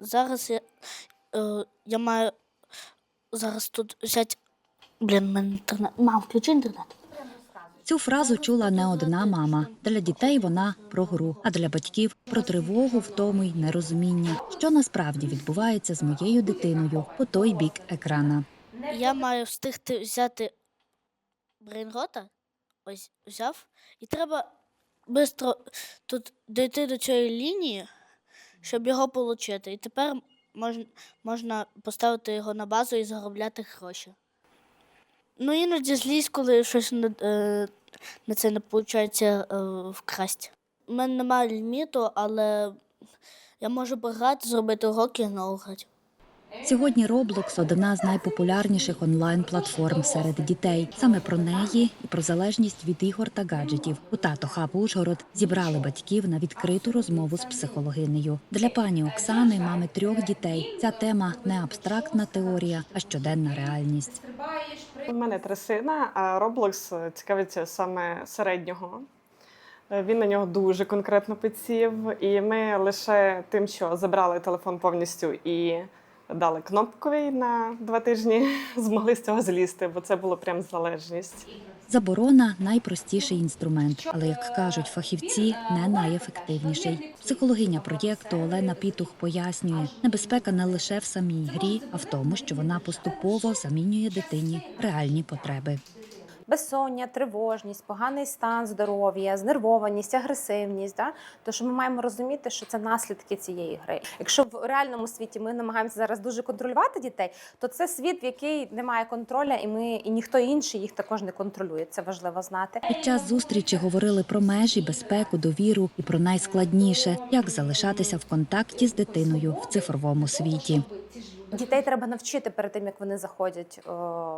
зараз я, е, я маю зараз тут взяти. Блін, мене інтернет. Мам, включи інтернет. Цю фразу чула не одна мама. Для дітей вона про гру, а для батьків про тривогу, втому й нерозуміння, що насправді відбувається з моєю дитиною по той бік екрана. Я маю встигти взяти брейнрота. Ось взяв. І треба швидко тут дійти до цієї лінії, щоб його отримати. І тепер можна, можна поставити його на базу і заробляти гроші. Ну, іноді злізь, коли щось на, е, на це не виходить е, вкрасть. У мене немає ліміту, але я можу пограти, зробити уроки і знову грати. Сьогодні Roblox – одна з найпопулярніших онлайн-платформ серед дітей. Саме про неї і про залежність від ігор та гаджетів у тато Хаб Ужгород зібрали батьків на відкриту розмову з психологинею. Для пані Оксани, мами трьох дітей, ця тема не абстрактна теорія, а щоденна реальність. У мене три сина, а Roblox цікавиться саме середнього. Він на нього дуже конкретно підсів, і ми лише тим, що забрали телефон повністю і дали кнопковий на два тижні, змогли з цього злізти, бо це було прям залежність. Заборона найпростіший інструмент, але як кажуть фахівці, не найефективніший. Психологиня проєкту Олена Пітух пояснює, небезпека не лише в самій грі, а в тому, що вона поступово замінює дитині реальні потреби. Безсоння, тривожність, поганий стан здоров'я, знервованість, агресивність. Да? То що ми маємо розуміти, що це наслідки цієї гри. Якщо в реальному світі ми намагаємося зараз дуже контролювати дітей, то це світ, в який немає контроля, і ми і ніхто інший їх також не контролює. Це важливо знати. Під час зустрічі говорили про межі, безпеку, довіру і про найскладніше як залишатися в контакті з дитиною в цифровому світі. Дітей треба навчити перед тим, як вони заходять о,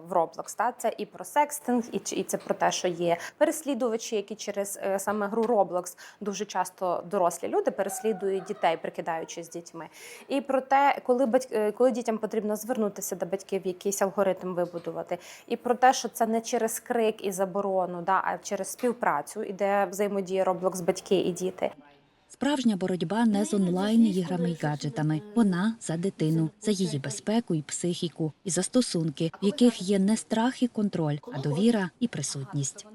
в Roblox. Та це і про секстинг, і, і це про те, що є переслідувачі, які через е, саме гру Roblox дуже часто дорослі люди переслідують дітей, прикидаючись дітьми. І про те, коли батьк, е, коли дітям потрібно звернутися до батьків, якийсь алгоритм вибудувати, і про те, що це не через крик і заборону, да, а через співпрацю, іде взаємодія Roblox батьки і діти. Справжня боротьба не з онлайн іграми й гаджетами. Вона за дитину, за її безпеку і психіку, і за стосунки, в яких є не страх і контроль, а довіра і присутність.